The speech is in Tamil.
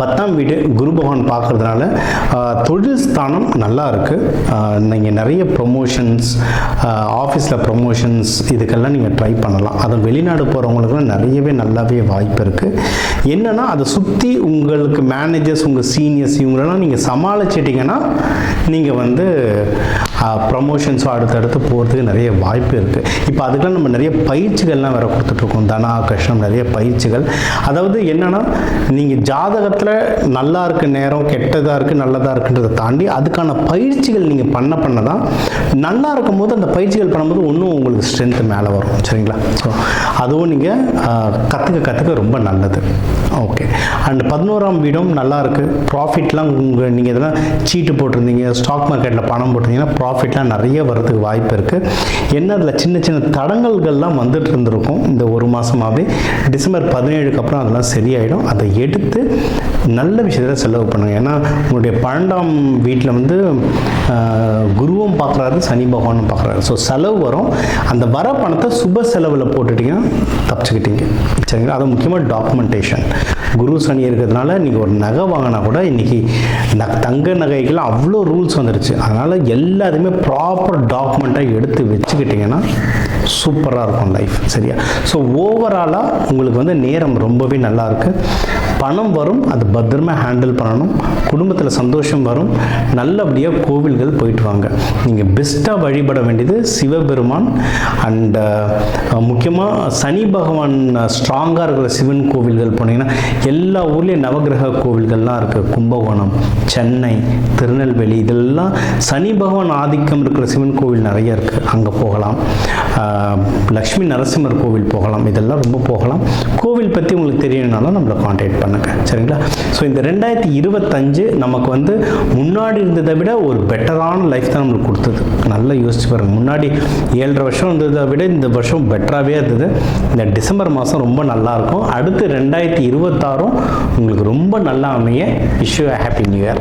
பத்தாம் வீடு குரு பகவான் பார்க்கறதுனால தொழில் ஸ்தானம் நல்லா இருக்குது நீங்கள் நிறைய ப்ரொமோஷன்ஸ் ஆஃபீஸில் ப்ரொமோஷன்ஸ் இதுக்கெல்லாம் நீங்கள் ட்ரை பண்ணலாம். அது வெளிநாடு போகிறவங்களுக்குலாம் நிறையவே நல்லாவே வாய்ப்பு இருக்குது என்னென்னா அதை சுற்றி உங்களுக்கு மேனேஜர்ஸ் உங்கள் சீனியர்ஸ் இவங்களெல்லாம் நீங்கள் சமாளிச்சிட்டிங்கன்னா நீங்கள் வந்து ப்ரமோஷன்ஸோ அடுத்தடுத்து போகிறதுக்கு நிறைய வாய்ப்பு இருக்குது இப்போ அதுக்கெல்லாம் நம்ம நிறைய பயிற்சிகள்லாம் வேறு கொடுத்துட்ருக்கோம் தனா கஷ்டம் நிறைய பயிற்சிகள். அதாவது என்னென்னா நீங்கள் ஜாதகத்தில் நல்லா இருக்க நேரம் கெட்டதாக இருக்குது நல்லதாக இருக்குன்றதை தாண்டி அதுக்கான பயிற்சிகள் நீங்கள் பண்ண பண்ண தான் நல்லா இருக்கும்போது அந்த பயிற்சிகள் பண்ணும்போது இன்னும் உங்களுக்கு ஸ்ட்ரென்த்து மேலே வரும். சரிங்களா? ஸோ அதுவும் நீங்கள் கற்றுக்க கற்றுக்க ரொம்ப நல்லது. ஓகே அண்ட் பதினோராம் வீடும் நல்லா இருக்குது ப்ராஃபிட்லாம் உங்கள் நீங்கள் இதெல்லாம் சீட்டு போட்டிருந்தீங்க ஸ்டாக் மார்க்கெட்டில் பணம் போட்டிருந்தீங்கன்னா ப்ராஃபிட்லாம் நிறைய வரதுக்கு வாய்ப்பு இருக்குது என்ன அதில் சின்ன சின்ன தடங்கல்கள்லாம் வந்துட்டு இருந்திருக்கும் இந்த ஒரு மாதமாகவே டிசம்பர் பதினேழுக்கு அப்புறம் அதெல்லாம் சரியாயிடும். அதை எடுத்து நல்ல விஷயத்தில் செலவு பண்ணுங்க. ஏன்னா உங்களுடைய பன்னெண்டாம் வீட்டில் வந்து குருவும் பார்க்குறாரு சனி பகவானும் பார்க்குறாரு ஸோ செலவு வரும். அந்த வர பணத்தை சுப செலவில் போட்டுட்டிங்கன்னா தப்பிச்சுக்கிட்டீங்க. சரிங்களா? அது முக்கியமாக டாக்குமெண்டேஷன் குரு சனி இருக்கிறதுனால நீங்கள் ஒரு நகை வாங்கினா கூட இன்றைக்கி ந தங்க நகைக்கெல்லாம் அவ்வளோ ரூல்ஸ் வந்துருச்சு. அதனால் எல்லாத்தையுமே ப்ராப்பர் டாக்குமெண்ட்டாக எடுத்து வச்சுக்கிட்டிங்கன்னா சூப்பராக இருக்கும் லைஃப் சரியா? ஸோ ஓவராலாக உங்களுக்கு வந்து நேரம் ரொம்பவே நல்லாயிருக்கு பணம் வரும் அது பத்திரமா ஹேண்டில் பண்ணணும். குடும்பத்தில் சந்தோஷம் வரும். நல்லபடியாக கோவில்கள் போயிட்டு வாங்க. நீங்கள் பெஸ்ட்டாக வழிபட வேண்டியது சிவபெருமான் அண்ட் முக்கியமாக சனி பகவான் ஸ்ட்ராங்காக இருக்கிற சிவன் கோவில்கள் போனீங்கன்னா எல்லா ஊர்லேயும் நவகிரக கோவில்கள்லாம் இருக்குது கும்பகோணம் சென்னை திருநெல்வேலி இதெல்லாம் சனி பகவான் ஆதிக்கம் இருக்கிற சிவன் கோவில் நிறைய இருக்குது அங்கே போகலாம். லக்ஷ்மி நரசிம்மர் கோவில் போகலாம். இதெல்லாம் ரொம்ப போகலாம். கோவில் பற்றி உங்களுக்கு தெரியணுனாலும் நம்மளை காண்டாக்ட் பண்ணுங்கள் சரிங்களா? ஸோ இந்த ரெண்டாயிரத்தி இருபத்தஞ்சு நமக்கு வந்து முன்னாடி இருந்ததை விட ஒரு பெட்டரான லைஃப் தான் நம்மளுக்கு கொடுத்தது. நல்லா யோசிச்சு பாருங்கள் முன்னாடி ஏழரை வருஷம் இருந்ததை விட இந்த வருஷம் பெட்டராகவே இருந்தது. இந்த டிசம்பர் மாதம் ரொம்ப நல்லாயிருக்கும் அடுத்து ரெண்டாயிரத்தி இருபத்தாறு எல்லாரும் உங்களுக்கு ரொம்ப நல்லா அமைய விஷ்யூ ஹாப்பி நியூ இயர்